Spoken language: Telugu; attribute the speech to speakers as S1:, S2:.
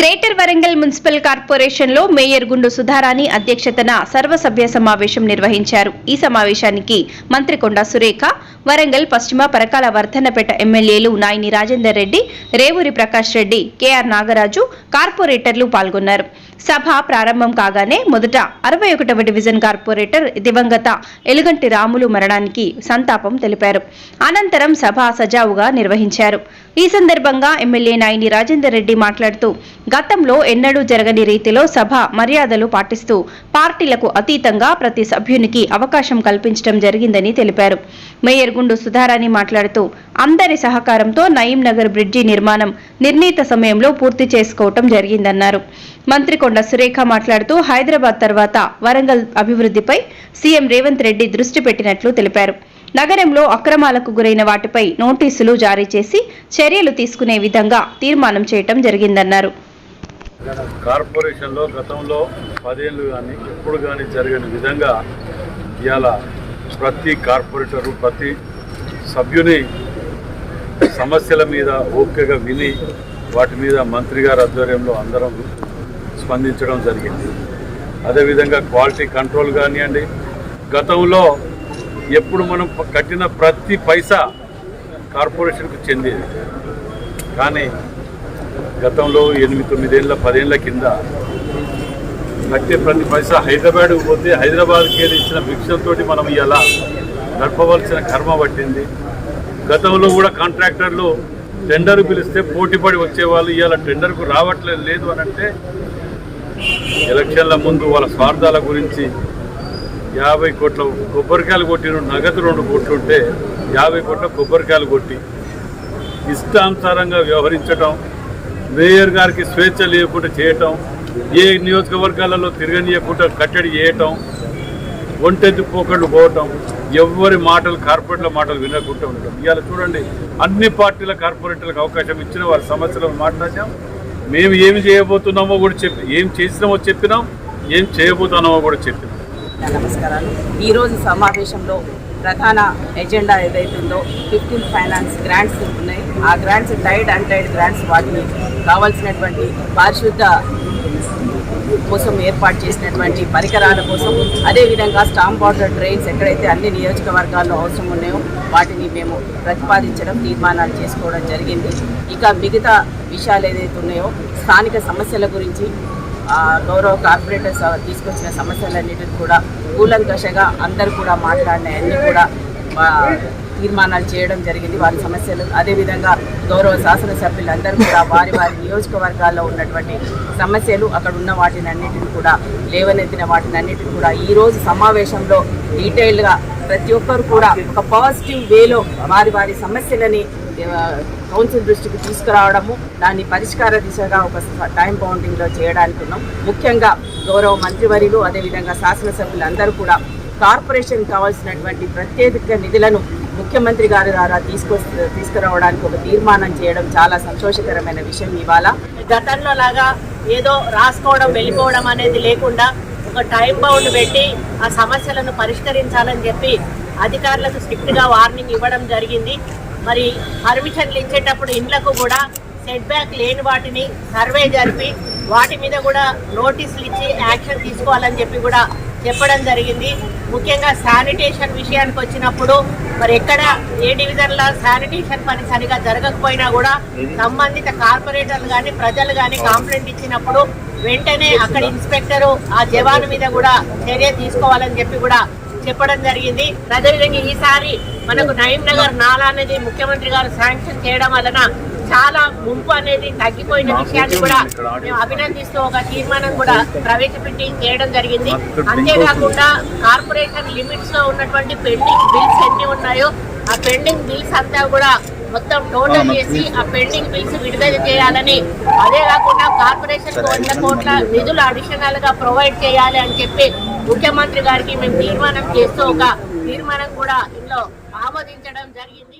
S1: గ్రేటర్ వరంగల్ మున్సిపల్ కార్పొరేషన్లో మేయర్ గుండు సుధారాణి అధ్యక్షతన సర్వసభ్య సమావేశం నిర్వహించారు. ఈ సమావేశానికి మంత్రి కొండా సురేఖ వరంగల్ పశ్చిమ పరకాల వర్ధన్నపేట ఎమ్మెల్యేలు నాయిని రాజేందర్ రెడ్డి రేవూరి ప్రకాష్ రెడ్డి కెఆర్ నాగరాజు కార్పొరేటర్లు పాల్గొన్నారు. సభ ప్రారంభం కాగానే మొదట అరవై ఒకటవ డివిజన్ కార్పొరేటర్ దివంగత ఎలుగంటి రాములు మరణానికి సంతాపం తెలిపారు. అనంతరం సభ సజావుగా నిర్వహించారు. ఈ సందర్భంగా ఎమ్మెల్యే నాయని రాజేందర్ రెడ్డి మాట్లాడుతూ గతంలో ఎన్నడూ జరగని రీతిలో సభ మర్యాదలు పాటిస్తూ పార్టీలకు అతీతంగా ప్రతి సభ్యునికి అవకాశం కల్పించడం జరిగిందని తెలిపారు. మేయర్ గుండు సుధారాణి మాట్లాడుతూ అందరి సహకారంతో నయీం నగర్ బ్రిడ్జి నిర్మాణం నిర్ణీత సమయంలో పూర్తి చేసుకోవటం జరిగిందన్నారు. మంత్రి కొండ సురేఖ మాట్లాడుతూ హైదరాబాద్ తర్వాత వరంగల్ అభివృద్ధిపై సీఎం రేవంత్ రెడ్డి దృష్టి పెట్టినట్లు తెలిపారు. నగరంలో అక్రమాలకు గురైన వాటిపై నోటీసులు జారీ చేసి చర్యలు తీసుకునే విధంగా తీర్మానం చేయటం జరిగిందన్నారు.
S2: కార్పొరేషన్లో గతంలో పదేళ్ళు కానీ ఎప్పుడు కానీ జరగని విధంగా ఇవాళ ప్రతి కార్పొరేటరు ప్రతి సభ్యుని సమస్యల మీద ఓపికగా విని వాటి మీద మంత్రి గారి ఆధ్వర్యంలో అందరం స్పందించడం జరిగింది. అదేవిధంగా క్వాలిటీ కంట్రోల్ కానివ్వండి గతంలో ఎప్పుడు మనం కట్టిన ప్రతి పైసా కార్పొరేషన్కు చెందేది. కానీ గతంలో ఎనిమిది తొమ్మిదేళ్ళ పదేళ్ళ కింద కట్టే ప్రతి పైసా హైదరాబాద్ పోతే హైదరాబాద్కి ఇచ్చిన భిక్షంతో మనం ఇలా నడపవలసిన కర్మ పట్టింది. గతంలో కూడా కాంట్రాక్టర్లు టెండర్ పిలిస్తే పోటీపడి వచ్చేవాళ్ళు ఇవాళ టెండర్కు రావట్లేదు లేదు అని అంటే ఎలక్షన్ల ముందు వాళ్ళ స్వార్థాల గురించి యాభై కోట్ల కొబ్బరికాయలు కొట్టిన నగదు రెండు కోట్లు ఉంటే యాభై కోట్ల కొబ్బరికాయలు కొట్టి ఇష్టానుసారంగా వ్యవహరించటం మేయర్ గారికి స్వేచ్ఛ లేకుండా చేయటం ఏ నియోజకవర్గాలలో తిరగనీయకుండా కట్టడి చేయటం ఒంటెత్తి పోకళ్ళు పోవటం ఎవరి మాటలు కార్పొరేట్ల మాటలు వినకుండా ఉండటం. ఇవాళ చూడండి అన్ని పార్టీల కార్పొరేట్లకు అవకాశం ఇచ్చిన వారి సమస్యలను మాట్లాడాం. మేము ఏమి చేయబోతున్నామో కూడా చెప్పి ఏం చేసినామో చెప్పినాం ఏం చేయబోతున్నామో కూడా చెప్పినాం.
S3: నమస్కారాలు. ఈరోజు సమావేశంలో ప్రధాన ఎజెండా ఏదైతుందో ఫిఫ్టీన్ ఫైనాన్స్ గ్రాంట్స్ ఉన్నాయి. ఆ grants tied and tied grants వాటిని కావాల్సినటువంటి పారిశుద్ధ కోసం ఏర్పాటు చేసినటువంటి పరికరాల కోసం అదేవిధంగా స్టాంప్ వాటర్ ట్రైన్స్ ఎక్కడైతే అన్ని నియోజకవర్గాల్లో అవసరం ఉన్నాయో వాటిని మేము ప్రతిపాదించడం తీర్మానాలు చేసుకోవడం జరిగింది. ఇక మిగతా విషయాలు ఏదైతే ఉన్నాయో స్థానిక సమస్యల గురించి గౌరవ కార్పొరేటర్స్ తీసుకొచ్చిన సమస్యలన్నిటిని కూడా కూలంకషగా అందరు కూడా మాట్లాడిన అన్నీ కూడా తీర్మానాలు చేయడం జరిగింది. వారి సమస్యలు అదేవిధంగా గౌరవ శాసనసభ్యులందరూ కూడా వారి వారి నియోజకవర్గాల్లో ఉన్నటువంటి సమస్యలు అక్కడ ఉన్న వాటిని అన్నిటిని కూడా లేవనెత్తిన వాటిని అన్నిటిని కూడా ఈరోజు సమావేశంలో డీటెయిల్గా ప్రతి ఒక్కరు కూడా ఒక పాజిటివ్ వేలో వారి వారి సమస్యలని కౌన్సిల్ దృష్టికి తీసుకురావడము దాన్ని పరిష్కార దిశగా ఒక టైం బౌండింగ్లో చేయడానికి ఉన్నాం. ముఖ్యంగా గౌరవ మంత్రివర్యులు అదేవిధంగా శాసనసభ్యులందరూ కూడా కార్పొరేషన్ కావాల్సినటువంటి ప్రత్యేక నిధులను ముఖ్యమంత్రి గారి ద్వారా తీసుకొ తీసుకురావడానికి ఒక తీర్మానం చేయడం చాలా సంతోషకరమైన విషయం ఇవాళ.
S4: గతంలో లాగా ఏదో రాసుకోవడం వెళ్ళిపోవడం అనేది లేకుండా ఒక టైం బౌండ్ పెట్టి ఆ సమస్యలను పరిష్కరించాలని చెప్పి అధికారులకు స్ట్రిక్ట్గా వార్నింగ్ ఇవ్వడం జరిగింది. మరి పర్మిషన్లు ఇచ్చేటప్పుడు ఇండ్లకు కూడా సెట్ బ్యాక్ లేని వాటిని సర్వే జరిపి వాటి మీద కూడా నోటీసులు ఇచ్చి యాక్షన్ తీసుకోవాలని చెప్పి కూడా చెప్పడం జరిగింది. ముఖ్యంగా శానిటేషన్ విషయానికి వచ్చినప్పుడు మరి ఎక్కడ ఏ డివిజన్లో శానిటేషన్ పని సరిగా జరగకపోయినా కూడా సంబంధిత కార్పొరేటర్లు కానీ ప్రజలు కానీ కంప్లైంట్ ఇచ్చినప్పుడు వెంటనే అక్కడ ఇన్స్పెక్టర్ ఆ జవాన్ మీద కూడా చర్య తీసుకోవాలని చెప్పి కూడా చెప్పడం జరిగింది. అదేవిధంగా ఈసారి మనకు నయీం నగర్ నాలా అనేది ముఖ్యమంత్రి గారు శాంక్షన్ చేయడం వలన చాలా ముంపు అనేది తగ్గిపోయిన విషయాన్ని కూడా మేము అభినందిస్తూ ఒక తీర్మానం కూడా ప్రవేశపెట్టి చేయడం జరిగింది. అంతేకాకుండా కార్పొరేషన్ లిమిట్స్లో ఉన్నటువంటి పెండింగ్ బిల్స్ ఎన్ని ఉన్నాయో ఆ పెండింగ్ బిల్స్ అంతా కూడా మొత్తం టోటల్ చేసి ఆ పెండింగ్ బిల్స్ విడుదల చేయాలని అదే కాకుండా కార్పొరేషన్ వంద కోట్ల నిధులు అడిషనల్గా ప్రొవైడ్ చేయాలి అని చెప్పి ముఖ్యమంత్రి గారికి మేము తీర్మానం చేస్తూ ఒక తీర్మానం కూడా ఇందులో ఆమోదించడం జరిగింది.